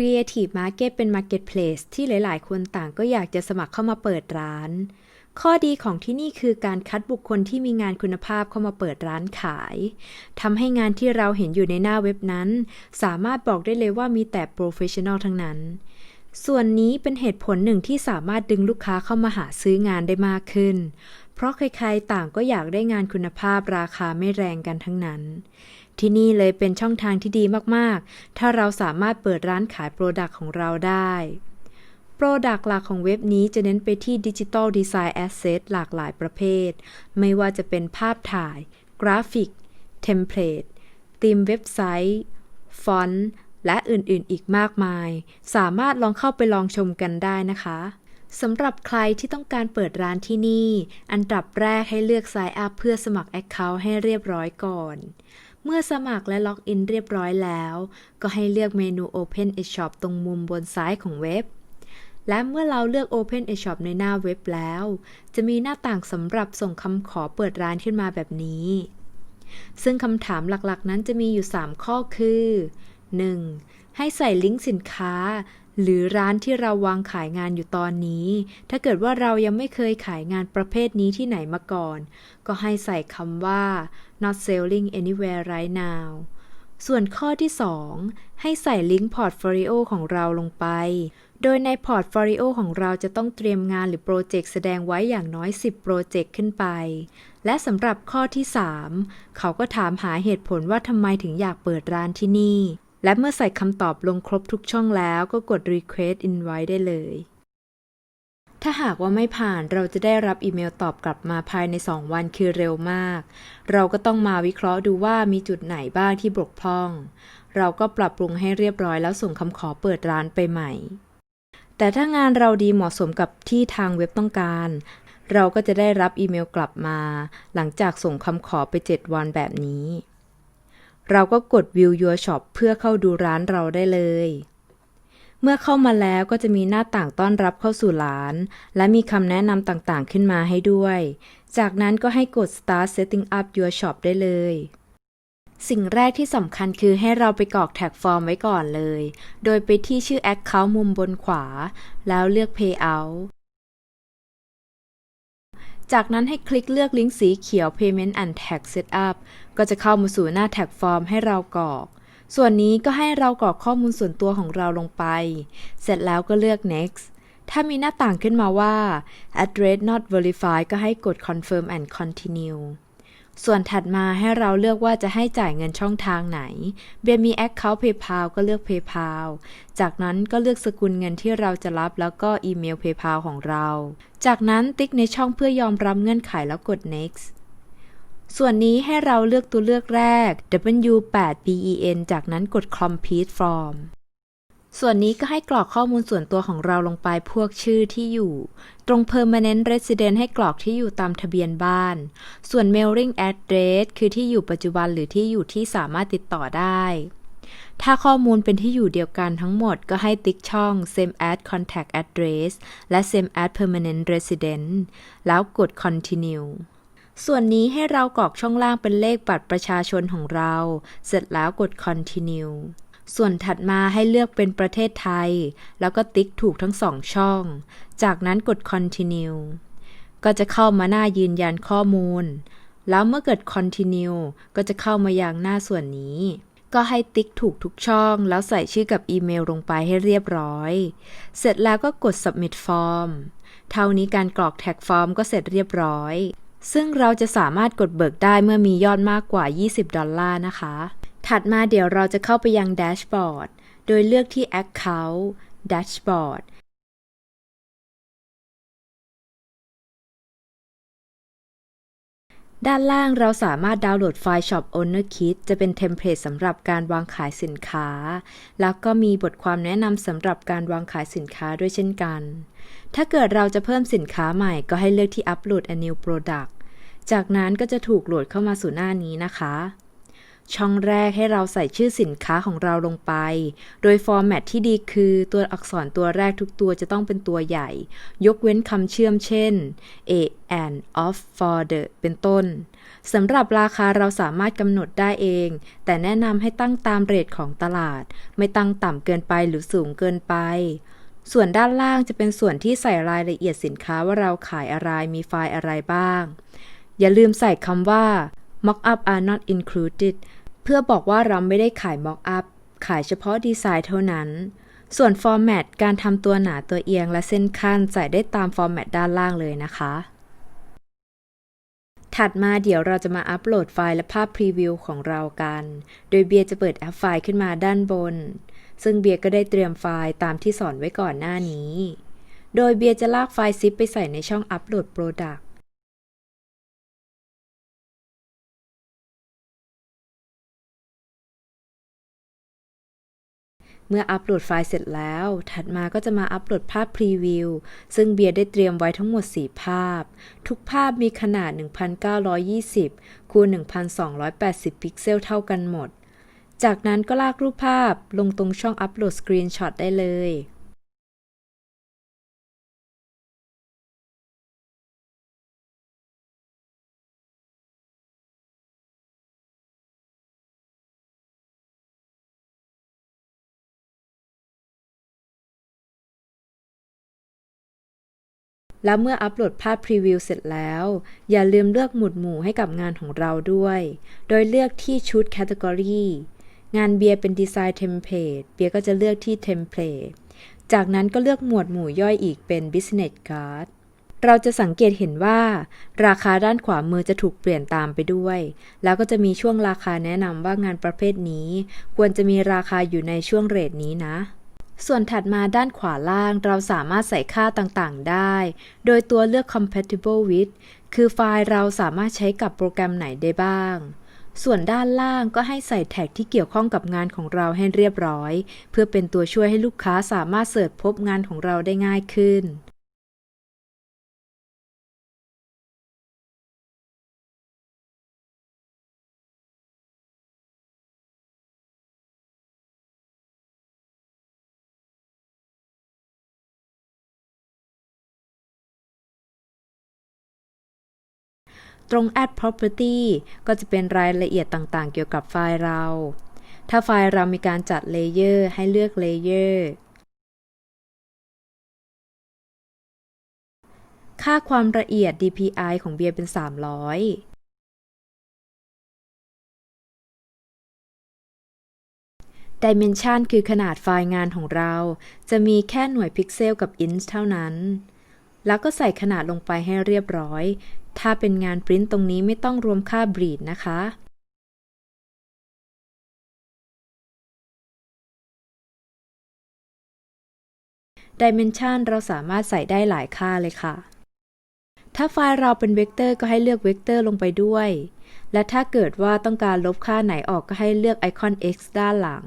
Creative Market เป็น Marketplace ที่หลาย ๆ คนต่างก็อยากจะสมัครเข้ามาเปิดร้าน ข้อดีของที่นี่คือการคัดบุคคลที่มีงานคุณภาพเข้ามาเปิดร้านขายทำให้งานที่เราเห็นอยู่ในหน้าเว็บนั้น สามารถบอกได้เลยว่ามีแต่ Professional ทั้งนั้น ส่วนนี้เป็นเหตุผลหนึ่งที่สามารถดึงลูกค้าเข้ามาหาซื้องานได้มากขึ้น เพราะใคร ๆ ต่างก็อยากได้งานคุณภาพราคาไม่แรงกันทั้งนั้น ที่นี่เลยเป็นช่องทางที่ดีมากๆ ถ้าเราสามารถเปิดร้านขายโปรดักต์ของเราได้ โปรดักต์หลักของเว็บนี้จะเน้นไปที่ดิจิทัลดีไซน์แอสเซทหลากหลายประเภท ไม่ว่าจะเป็นภาพถ่าย กราฟิก เทมเพลตธีมเว็บไซต์ ฟอนต์ และอื่นๆ อีกมากมาย สามารถลองเข้าไปลองชมกันได้นะคะสำหรับใครที่ต้องการเปิดร้านที่นี่ อันดับแรกให้เลือก Sign Up เพื่อสมัคร Account ให้เรียบร้อยก่อน เมื่อสมัครและล็อกอินเรียบร้อยแล้ว ก็ให้เลือกเมนู Open a Shop ตรงมุมบนซ้ายของเว็บ และเมื่อเราเลือก Open a Shop ในหน้าเว็บแล้ว จะมีหน้าต่างสำหรับส่งคำขอเปิดร้านขึ้นมาแบบนี้ ซึ่งคำถามหลักๆ นั้นจะมีอยู่ 3 ข้อคือ 1. ให้ใส่ลิงก์สินค้า หรือร้านที่เราวางขายงานอยู่ตอนนี้ ถ้าเกิดว่าเรายังไม่เคยขายงานประเภทนี้ที่ไหนมาก่อน ก็ให้ใส่คำว่า not selling anywhere right now ส่วนข้อที่ 2 ให้ใส่ลิงก์พอร์ตโฟลิโอของเราลงไป โดยในพอร์ตโฟลิโอของเราจะต้องเตรียมงานหรือโปรเจกต์แสดงไว้อย่างน้อย 10 โปรเจกต์ขึ้นไป และสำหรับข้อที่ 3 เขาก็ถามหาเหตุผลว่าทำไมถึงอยากเปิดร้านที่นี่ และเมื่อใส่คำตอบลงครบทุกช่องแล้วก็กด request invite ได้เลย ถ้าหากว่าไม่ผ่านเราจะได้รับอีเมลตอบกลับมาภายใน 2 วันคือเร็วมาก เราก็ต้องมาวิเคราะห์ดูว่ามีจุดไหนบ้างที่บกพร่อง เราก็ปรับปรุงให้เรียบร้อยแล้วส่งคำขอเปิดร้านไปใหม่ แต่ถ้างานเราดีเหมาะสมกับที่ทางเว็บต้องการ เราก็จะได้รับอีเมลกลับมา หลังจากส่งคำขอไป 7 วันแบบนี้ เราก็กด View Your Shop เพื่อเข้าดูร้านเราได้เลย เมื่อเข้ามาแล้วก็จะมีหน้าต่างต้อนรับเข้าสู่ร้าน และมีคำแนะนำต่างๆขึ้นมาให้ด้วย จากนั้นก็ให้กด Start Setting Up Your Shop ได้เลยสิ่งแรกที่สำคัญคือให้เราไปกรอกแท็กฟอร์มไว้ก่อนเลย โดยไปที่ชื่อ Account มุมบนขวา แล้วเลือก Payout จากนั้นให้คลิกเลือกลิงก์สีเขียว Payment and Tag Setup ก็จะเข้ามาสู่หน้าแท็กฟอร์มให้เรากรอก ส่วนนี้ก็ให้เรากรอกข้อมูลส่วนตัวของเราลงไป เสร็จแล้วก็เลือก next ถ้ามีหน้าต่างขึ้นมาว่า address not verified ก็ให้กด confirm and continue ส่วนถัดมาให้เราเลือกว่าจะให้จ่ายเงินช่องทางไหน เบียร์มี Account PayPal ก็เลือก PayPal จากนั้นก็เลือกสกุลเงินที่เราจะรับแล้วก็อีเมล PayPal ของเรา จากนั้นติ๊กในช่องเพื่อยอมรับเงื่อนไขแล้วกด next ส่วนนี้ให้เราเลือกตัวเลือกแรก W8BEN จากนั้นกด complete form ส่วนนี้ก็ให้กรอกข้อมูลส่วนตัวของเราลงไปพวกชื่อที่อยู่ ตรง permanent resident ให้กรอกที่อยู่ตามทะเบียนบ้าน ส่วน mailing address คือที่อยู่ปัจจุบันหรือที่อยู่ที่สามารถติดต่อได้ ถ้าข้อมูลเป็นที่อยู่เดียวกันทั้งหมดก็ให้ติ๊กช่อง same as contact address และ same as permanent resident แล้วกด continue ส่วนนี้ให้เรากรอกช่องล่างเป็นเลขบัตรประชาชนของเรา เสร็จแล้วกด continue ส่วนถัดมาให้เลือกเป็นประเทศไทย แล้วก็ติ๊กถูกทั้งสองช่อง จากนั้นกด continue ก็จะเข้ามาหน้ายืนยันข้อมูล แล้วเมื่อเกิด continue ก็จะเข้ามายังหน้าส่วนนี้ ก็ให้ติ๊กถูกทุกช่อง แล้วใส่ชื่อกับอีเมลลงไปให้เรียบร้อย เสร็จแล้วก็กด submit form เท่านี้การกรอกแท็กฟอร์มก็เสร็จเรียบร้อยซึ่งเราจะสามารถกดเบิกได้เมื่อมียอดมากกว่า 20 ดอลลาร์นะคะ ถัดมาเดี๋ยวเราจะเข้าไปยังแดชบอร์ด โดยเลือกที่ Account Dashboard ด้านล่างเราสามารถดาวน์โหลดไฟล์ Shop Owner Kit จะเป็นเทมเพลตสำหรับการวางขายสินค้า แล้วก็มีบทความแนะนำสำหรับการวางขายสินค้าด้วยเช่นกัน ถ้าเกิดเราจะเพิ่มสินค้าใหม่ก็ให้เลือกที่ Upload a new product จากนั้นก็จะถูกโหลดเข้ามาสู่หน้านี้นะคะ ช่องแรกให้เราใส่ชื่อสินค้าของเราลงไป โดยฟอร์แมตที่ดีคือตัวอักษรตัวแรกทุกตัวจะต้องเป็นตัวใหญ่ ยกเว้นคำเชื่อมเช่น a and of for the เป็นต้น สำหรับราคาเราสามารถกำหนดได้เอง แต่แนะนำให้ตั้งตามเรทของตลาด ไม่ตั้งต่ำเกินไปหรือสูงเกินไปส่วนด้านล่างจะเป็นส่วนที่ใส่รายละเอียดสินค้าว่าเราขายอะไรมีไฟล์อะไรบ้าง อย่าลืมใส่คำว่า mock-up are not included เพื่อบอกว่าเราไม่ได้ขาย mock-up ขายเฉพาะดีไซน์เท่านั้น ส่วนฟอร์แมตการทำตัวหนาตัวเอียงและเส้นขั้นใส่ได้ตามฟอร์แมตด้านล่างเลยนะคะ ถัดมาเดี๋ยวเราจะมาอัปโหลดไฟล์และภาพพรีวิวของเรากัน โดยเบียร์จะเปิดแอปไฟล์ขึ้นมาด้านบน ซึ่งเบียร์ก็ได้เตรียมไฟล์ตามที่สอนไว้ก่อนหน้านี้ โดยเบียร์จะลากไฟล์ซิปไปใส่ในช่องอัปโหลดโเมื่ออัปโหลดไฟล์เสร็จแล้ว ถัดมาก็จะมาอัปโหลดภาพพรีวิว ซึ่งเบียร์ได้เตรียมไว้ทั้งหมด 4 ภาพ ทุกภาพมีขนาด 1920 คูณ 1280 พิกเซลเท่ากันหมด จากนั้นก็ลากรูปภาพลงตรงช่องอัปโหลดสกรีนช็อตได้เลย แล้วเมื่ออัปโหลดภาพพรีวิวเสร็จแล้ว อย่าลืมเลือกหมุดหมู่ให้กับงานของเราด้วย โดยเลือกที่ชุด Category งานเบียร์เป็นดีไซน์เทมเพลตเบียร์ก็จะเลือกที่ Template จากนั้นก็เลือกหมวดหมู่ย่อยอีกเป็น Business Card เราจะสังเกตเห็นว่า ราคาด้านขวามือจะถูกเปลี่ยนตามไปด้วย แล้วก็จะมีช่วงราคาแนะนำว่างานประเภทนี้ ควรจะมีราคาอยู่ในช่วงเรทนี้นะ ส่วนถัดมาด้านขวาล่างเราสามารถใส่ค่าต่างๆ ได้ โดยตัวเลือก compatible with คือไฟล์เราสามารถใช้กับโปรแกรมไหนได้บ้าง ส่วนด้านล่างก็ให้ใส่แท็กที่เกี่ยวข้องกับงานของเราให้เรียบร้อย เพื่อเป็นตัวช่วยให้ลูกค้าสามารถเสิร์ชพบงานของเราได้ง่ายขึ้น ตรง add property ก็จะเป็นรายละเอียดต่างๆ เกี่ยวกับไฟล์เรา ถ้าไฟล์เรามีการจัดเลเยอร์ให้เลือกเลเยอร์ค่าความละเอียด DPI ของเบียร์เป็น 300 Dimension คือขนาดไฟล์งานของเรา จะมีแค่หน่วยพิกเซลกับอินช์เท่านั้น แล้วก็ใส่ขนาดลงไปให้เรียบร้อย ถ้าเป็นงานปริ้นตรงนี้ไม่ต้องรวมค่าบรีดนะคะ Dimension เราสามารถใส่ได้หลายค่าเลยค่ะ ถ้าไฟล์เราเป็นเวกเตอร์ก็ให้เลือกเวกเตอร์ลงไปด้วย และถ้าเกิดว่าต้องการลบค่าไหนออกก็ให้เลือกไอคอน X ด้านหลัง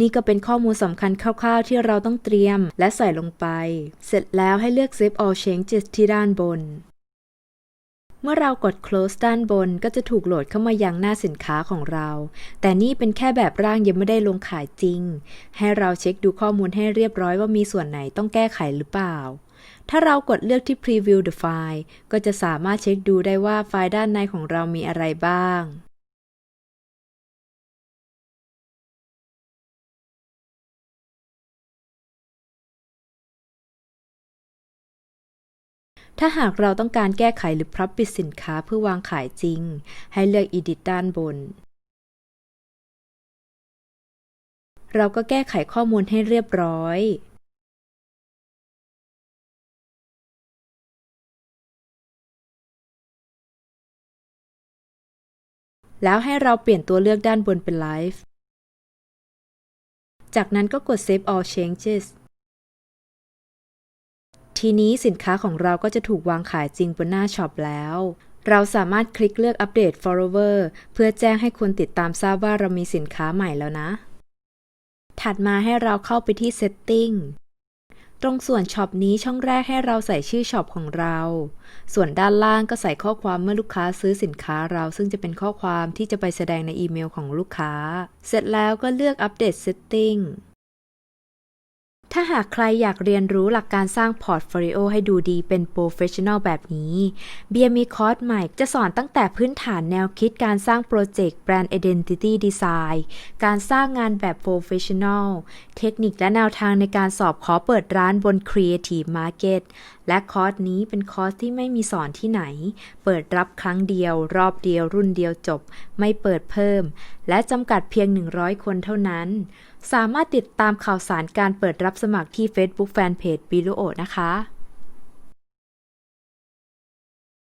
นี่ก็เป็นข้อมูลสำคัญคร่าวๆ ที่เราต้องเตรียมและใส่ลงไป เสร็จแล้วให้เลือก Save All Changes ที่ด้านบน มื่อเรากด close ด้านบนก็จะถูกโหลดเข้ามายังหน้าสินค้าของเรา แต่นี่เป็นแค่แบบร่างยังไม่ได้ลงขายจริง ให้เราเช็คดูข้อมูลให้เรียบร้อยว่ามีส่วนไหนต้องแก้ไขหรือเปล่า ถ้าเรากดเลือกที่ preview the file ก็จะสามารถเช็คดูได้ว่าไฟล์ด้านในของเรามีอะไรบ้าง ถ้าหากเราต้องการแก้ไขหรือพับปิดสินค้าเพื่อวางขายจริง ให้เลือก Edit ด้านบน เราก็แก้ไขข้อมูลให้เรียบร้อยแล้วให้เราเปลี่ยนตัวเลือกด้านบนเป็น Live จากนั้นก็กด Save All Changes ทีนี้สินค้าของเราก็จะถูกวางขายจริงบนหน้าช็อปแล้ว เราสามารถคลิกเลือกอัปเดต follower เพื่อแจ้งให้คนติดตามทราบว่าเรามีสินค้าใหม่แล้วนะ ถัดมาให้เราเข้าไปที่ setting ตรงส่วนช็อปนี้ช่องแรกให้เราใส่ชื่อช็อปของเรา ส่วนด้านล่างก็ใส่ข้อความเมื่อลูกค้าซื้อสินค้าเราซึ่งจะเป็นข้อความที่จะไปแสดงในอีเมลของลูกค้า เสร็จแล้วก็เลือกอัปเดต Setting ถ้าหากใครอยากเรียนรู้หลักการสร้างพอร์ตโฟลิโอให้ดูดีเป็นโปรเฟชชั่นอลแบบนี้ เบียร์มีคอร์สใหม่จะสอนตั้งแต่พื้นฐานแนวคิดการสร้างโปรเจกต์แบรนด์ Identity Design การสร้างงานแบบโปรเฟชชั่นอลเทคนิคและแนวทางในการสอบขอเปิดร้านบน Creative Market และคอร์สนี้เป็นคอร์สที่ไม่มีสอนที่ไหน เปิดรับครั้งเดียว รอบเดียวรุ่นเดียวจบ ไม่เปิดเพิ่ม และจำกัดเพียง 100 คนเท่านั้น สามารถติดตามข่าวสารการเปิดรับสมัครที่ Facebook Fanpage บิโลโอนะคะ